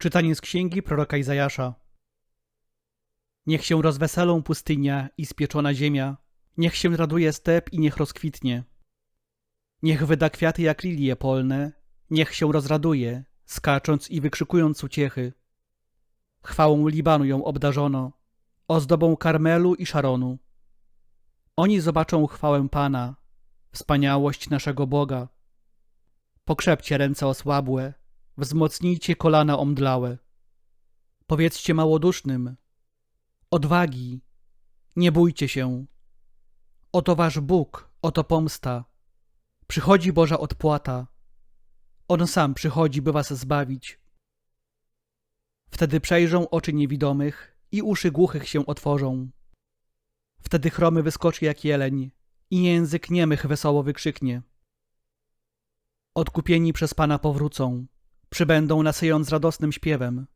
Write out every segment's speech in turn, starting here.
Czytanie z księgi proroka Izajasza. Niech się rozweselą pustynia i spieczona ziemia, niech się raduje step i niech rozkwitnie. Niech wyda kwiaty jak lilie polne, niech się rozraduje, skacząc i wykrzykując uciechy. Chwałą Libanu ją obdarzono, ozdobą Karmelu i Szaronu. Oni zobaczą chwałę Pana, wspaniałość naszego Boga. Pokrzepcie ręce osłabłe, wzmocnijcie kolana omdlałe. Powiedzcie małodusznym, odwagi, nie bójcie się. Oto wasz Bóg, oto pomsta. Przychodzi Boża odpłata. On sam przychodzi, by was zbawić. Wtedy przejrzą oczy niewidomych i uszy głuchych się otworzą. Wtedy chromy wyskoczy jak jeleń i język niemych wesoło wykrzyknie. Odkupieni przez Pana powrócą, przybędą nasyjąc radosnym śpiewem,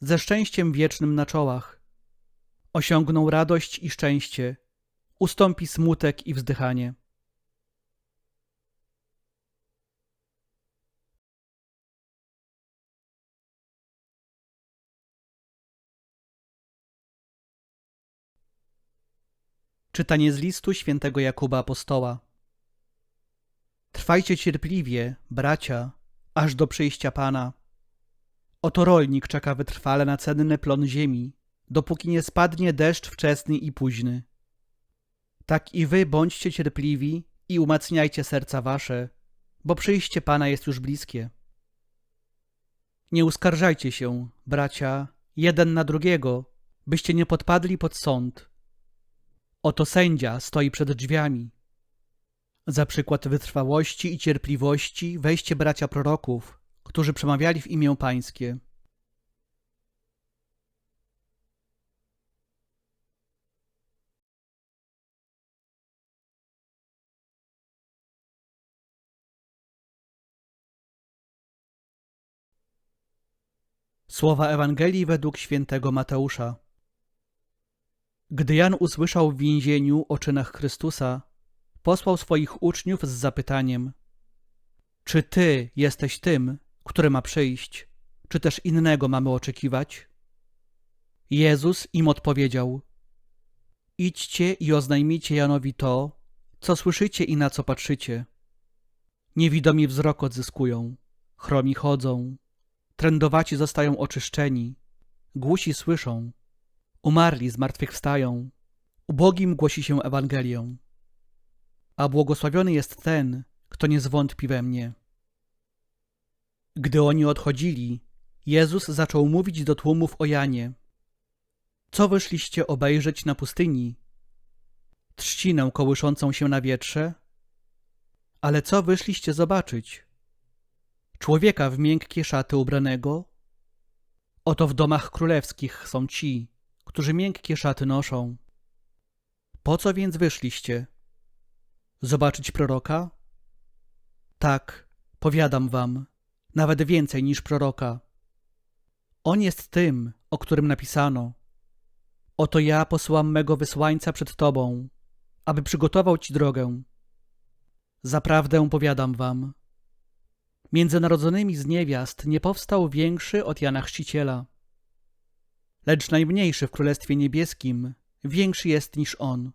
ze szczęściem wiecznym na czołach. Osiągną radość i szczęście, ustąpi smutek i wzdychanie. Czytanie z listu świętego Jakuba Apostoła. Trwajcie cierpliwie, bracia, aż do przyjścia Pana. Oto rolnik czeka wytrwale na cenny plon ziemi, dopóki nie spadnie deszcz wczesny i późny. Tak i wy bądźcie cierpliwi i umacniajcie serca wasze, bo przyjście Pana jest już bliskie. Nie uskarżajcie się, bracia, jeden na drugiego, byście nie podpadli pod sąd. Oto sędzia stoi przed drzwiami. Za przykład wytrwałości i cierpliwości weźcie bracia proroków, którzy przemawiali w imię Pańskie. Słowa Ewangelii według świętego Mateusza. Gdy Jan usłyszał w więzieniu o czynach Chrystusa, posłał swoich uczniów z zapytaniem: Czy ty jesteś tym, który ma przyjść, czy też innego mamy oczekiwać? Jezus im odpowiedział: Idźcie i oznajmijcie Janowi to, co słyszycie i na co patrzycie. Niewidomi wzrok odzyskują, chromi chodzą, trędowaci zostają oczyszczeni, głusi słyszą, umarli zmartwychwstają, ubogim głosi się Ewangelię. A błogosławiony jest ten, kto nie zwątpi we mnie. Gdy oni odchodzili, Jezus zaczął mówić do tłumów o Janie. Co wyszliście obejrzeć na pustyni? Trzcinę kołyszącą się na wietrze? Ale co wyszliście zobaczyć? Człowieka w miękkie szaty ubranego? Oto w domach królewskich są ci, którzy miękkie szaty noszą. Po co więc wyszliście? Zobaczyć proroka? Tak, powiadam wam, nawet więcej niż proroka. On jest tym, o którym napisano. Oto ja posłam mego wysłańca przed tobą, aby przygotował ci drogę. Zaprawdę powiadam wam, między narodzonymi z niewiast nie powstał większy od Jana Chrzciciela. Lecz najmniejszy w Królestwie Niebieskim większy jest niż on.